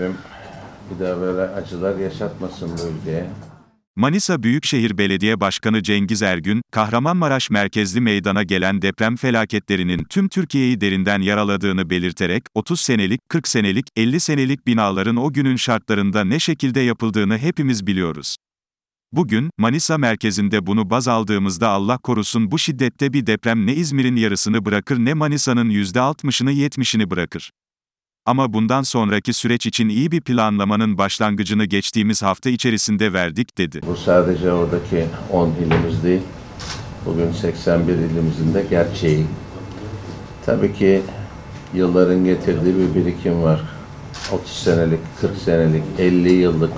Rabbim bir daha böyle acılar yaşatmasın bu ülkeye. Manisa Büyükşehir Belediye Başkanı Cengiz Ergün, Kahramanmaraş merkezli meydana gelen deprem felaketlerinin tüm Türkiye'yi derinden yaraladığını belirterek, 30 senelik, 40 senelik, 50 senelik binaların o günün şartlarında ne şekilde yapıldığını hepimiz biliyoruz. Bugün, Manisa merkezinde bunu baz aldığımızda Allah korusun bu şiddette bir deprem ne İzmir'in yarısını bırakır ne Manisa'nın %60'ını 70'ini bırakır. Ama bundan sonraki süreç için iyi bir planlamanın başlangıcını geçtiğimiz hafta içerisinde verdik, dedi. Bu sadece oradaki 10 ilimiz değil. Bugün 81 ilimizin de gerçeği. Tabii ki yılların getirdiği bir birikim var. 30 senelik, 40 senelik, 50 yıllık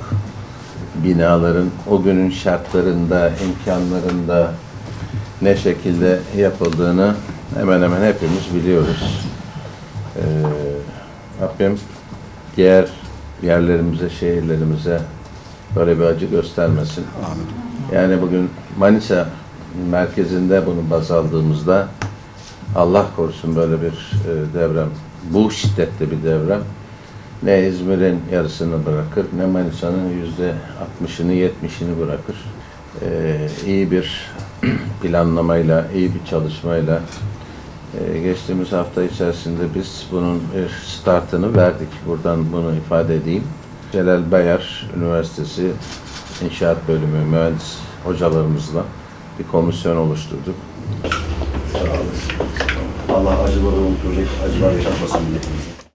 binaların o günün şartlarında, imkanlarında ne şekilde yapıldığını hemen hemen hepimiz biliyoruz. Ee, Rabbim diğer yerlerimize, şehirlerimize böyle bir acı göstermesin. Yani bugün Manisa merkezinde bunu baz aldığımızda Allah korusun böyle bir e, deprem, bu şiddette bir deprem ne İzmir'in yarısını bırakır ne Manisa'nın yüzde 60'ını 70'ini bırakır. Ee, iyi bir planlamayla, iyi bir çalışmayla geçtiğimiz hafta içerisinde biz bunun bir startını verdik. Buradan bunu ifade edeyim. Celal Bayar Üniversitesi İnşaat Bölümü mühendis hocalarımızla bir komisyon oluşturduk. Allah acıları unutturacak, acılar yaşatmasın milletimize.